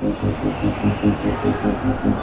フフフフフフ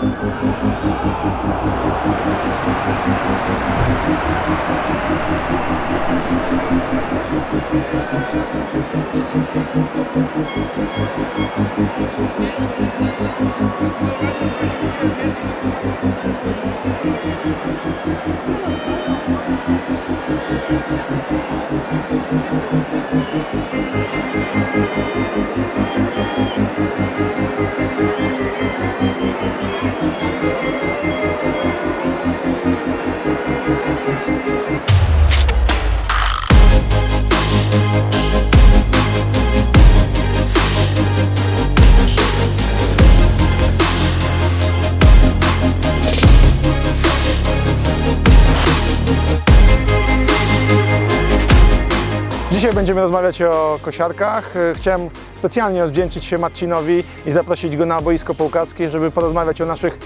będziemy rozmawiać o kosiarkach. E, Chciałem specjalnie odwdzięczyć się Marcinowi i zaprosić go na boisko połkackie, żeby porozmawiać o naszych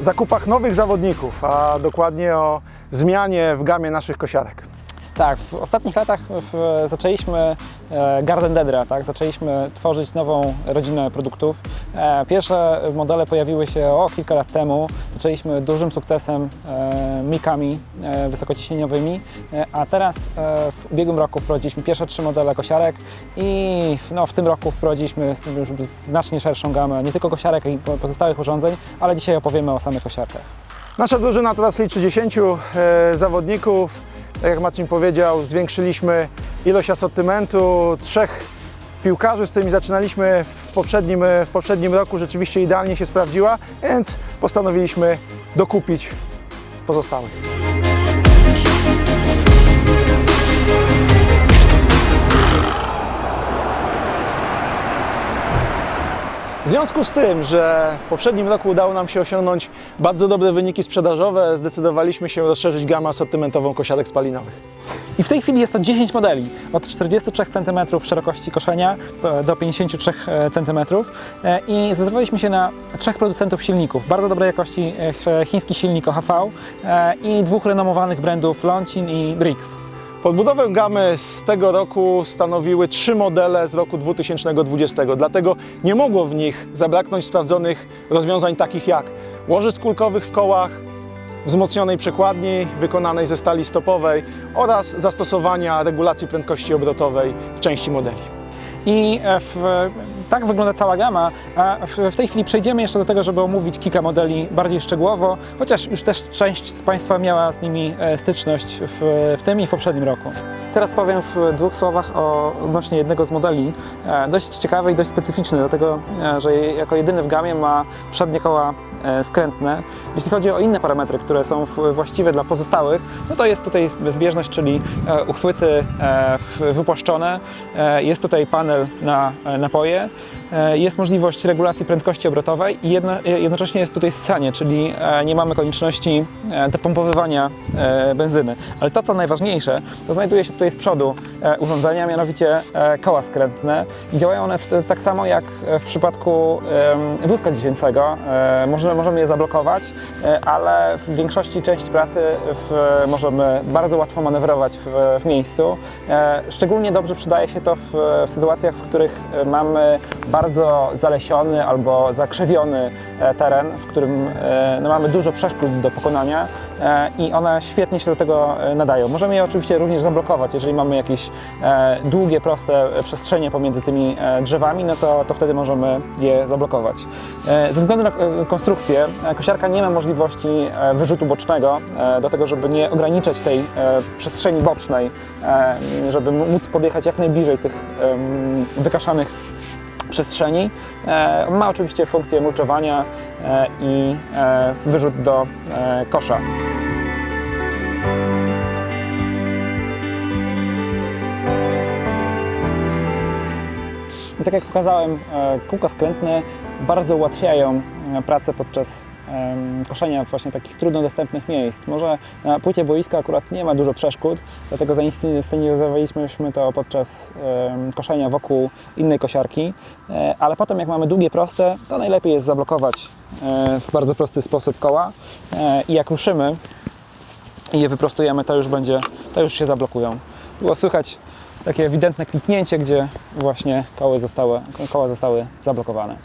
zakupach nowych zawodników, a dokładnie o zmianie w gamie naszych kosiarek. Tak, w ostatnich latach w, zaczęliśmy e, Garden Dedra, tak? zaczęliśmy tworzyć nową rodzinę produktów. E, pierwsze modele pojawiły się o kilka lat temu. Zaczęliśmy dużym sukcesem e, mikami e, wysokociśnieniowymi, e, a teraz e, w ubiegłym roku wprowadziliśmy pierwsze trzy modele kosiarek i w, no, w tym roku wprowadziliśmy już znacznie szerszą gamę nie tylko kosiarek, i pozostałych urządzeń, ale dzisiaj opowiemy o samych kosiarkach. Nasza drużyna teraz liczy 10 e, zawodników. Tak jak Marcin powiedział, zwiększyliśmy ilość asortymentu. Trzech piłkarzy, z którymi zaczynaliśmy w poprzednim, e, w poprzednim roku, rzeczywiście idealnie się sprawdziła, więc postanowiliśmy dokupić pozostałych. W związku z tym, że w poprzednim roku udało nam się osiągnąć bardzo dobre wyniki sprzedażowe, zdecydowaliśmy się rozszerzyć gamę asortymentową kosiarek spalinowych. I w tej chwili jest to 10 modeli, od 43 cm szerokości koszenia do- do 53 cm E, i zdecydowaliśmy się na trzech producentów silników. Bardzo dobrej jakości e, ch- chiński silnik OHV e, i dwóch renomowanych brandów Lonchin i Brix. Podbudowę gamy z tego roku stanowiły trzy modele z roku 2020, dlatego nie mogło w nich zabraknąć sprawdzonych rozwiązań takich jak łożysk kulkowych w kołach, wzmocnionej przekładni wykonanej ze stali stopowej oraz zastosowania regulacji prędkości obrotowej w części modeli. I e, w, tak wygląda cała gama. A w, w tej chwili przejdziemy jeszcze do tego, żeby omówić kilka modeli bardziej szczegółowo, chociaż już też część z Państwa miała z nimi e, styczność w, w tym i w poprzednim roku. Teraz powiem w dwóch słowach o, odnośnie jednego z modeli, e, dość ciekawy i dość specyficzny, dlatego że jako jedyny w gamie ma przednie koła skrętne. Jeśli chodzi o inne parametry, które są właściwe dla pozostałych, no to jest tutaj zbieżność, czyli uchwyty wypłaszczone, jest tutaj panel na e, napoje, e, jest możliwość regulacji prędkości obrotowej i jedno, e, jednocześnie jest tutaj ssanie, czyli nie mamy konieczności dopompowywania benzyny. Ale to, co najważniejsze, to znajduje się tutaj z przodu urządzenia, mianowicie e, koła skrętne i działają one w, tak samo jak w przypadku wózka dziecięcego. E, możemy, możemy je zablokować, e, ale w większości części pracy w, możemy bardzo łatwo manewrować w, w miejscu. E, szczególnie dobrze przydaje się to w, w sytuacjach, w których e, mamy bardzo zalesiony albo zakrzywiony e, teren, w którym e, no, mamy dużo przeszkód do pokonania e, i one świetnie się do tego e, nadają. Możemy je oczywiście również zablokować, jeżeli mamy jakieś e, długie, proste przestrzenie pomiędzy tymi e, drzewami, no to, to wtedy możemy je zablokować. E, ze względu na e, konstrukcję, e, kosiarka nie ma możliwości e, wyrzutu bocznego, e, do tego, żeby nie ograniczać tej e, przestrzeni bocznej, e, żeby móc podjechać jak najbliżej tych wykaszanych przestrzeni. E, ma oczywiście funkcję mulczowania e, i e, wyrzut do e, kosza. I tak jak pokazałem, e, kółka skrętne bardzo ułatwiają e, pracę podczas koszenia właśnie takich trudno dostępnych miejsc. Może na płycie boiska akurat nie ma dużo przeszkód, dlatego zainscenizowaliśmy to podczas koszenia wokół innej kosiarki, E, ale potem jak mamy długie, proste, to najlepiej jest zablokować w bardzo prosty sposób koła i jak ruszymy i je wyprostujemy, to już będzie, to już się zablokują. Było słychać takie ewidentne kliknięcie, gdzie właśnie koły zostały, koła zostały zablokowane.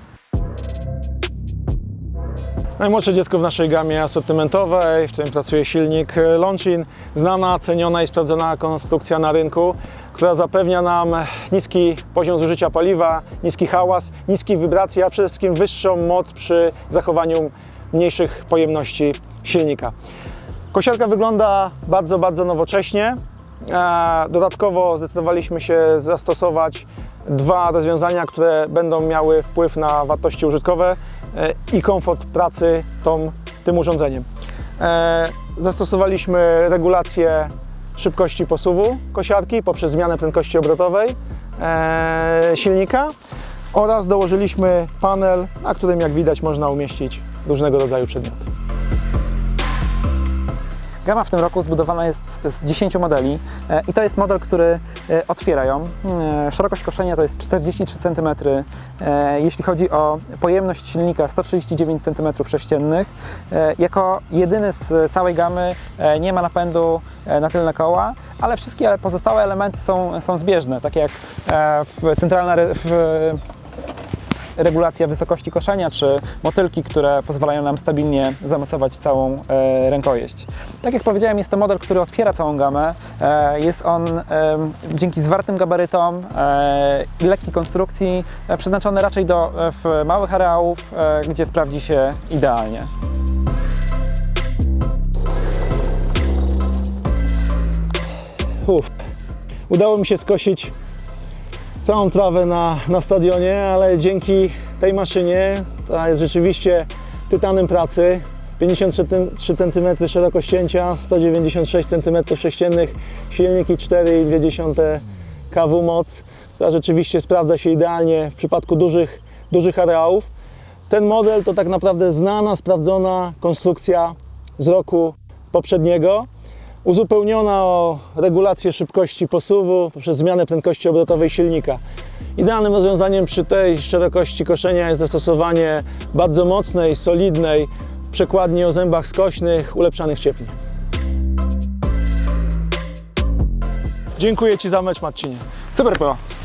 Najmłodsze dziecko w naszej gamie asortymentowej, w którym pracuje silnik Launchin, znana, ceniona i sprawdzona konstrukcja na rynku, która zapewnia nam niski poziom zużycia paliwa, niski hałas, niskie wibracje, a przede wszystkim wyższą moc przy zachowaniu mniejszych pojemności silnika. Kosiarka wygląda bardzo, bardzo nowocześnie. Dodatkowo zdecydowaliśmy się zastosować dwa rozwiązania, które będą miały wpływ na wartości użytkowe e, i komfort pracy tą, tym urządzeniem. E, Zastosowaliśmy regulację szybkości posuwu kosiarki poprzez zmianę prędkości obrotowej e, silnika oraz dołożyliśmy panel, na którym jak widać można umieścić różnego rodzaju przedmioty. Gama w tym roku zbudowana jest z 10 modeli e, i to jest model, który e, otwiera ją. E, Szerokość koszenia to jest 43 cm. Jeśli chodzi o pojemność silnika 139 cm3. E, Jako jedyny z całej gamy nie ma napędu na tylne koła, ale wszystkie pozostałe elementy są, są zbieżne, tak jak centralna w, regulacja wysokości koszenia, czy motylki, które pozwalają nam stabilnie zamocować całą e, rękojeść. Tak jak powiedziałem, jest to model, który otwiera całą gamę. E, jest on e, dzięki zwartym gabarytom i lekkiej konstrukcji przeznaczony raczej do małych areałów, gdzie sprawdzi się idealnie. Uf. Udało mi się skosić całą trawę na, na stadionie, ale dzięki tej maszynie, która jest rzeczywiście tytanem pracy, 53 cm szerokość cięcia, 196 cm3, silnik i 4,2 kW moc, która rzeczywiście sprawdza się idealnie w przypadku dużych, dużych areałów. Ten model to tak naprawdę znana, sprawdzona konstrukcja z roku poprzedniego, uzupełniona o regulację szybkości posuwu poprzez zmianę prędkości obrotowej silnika. Idealnym rozwiązaniem przy tej szerokości koszenia jest zastosowanie bardzo mocnej, solidnej przekładni o zębach skośnych, ulepszanych ciepli. Dziękuję Ci za mecz, Marcinie. Super było!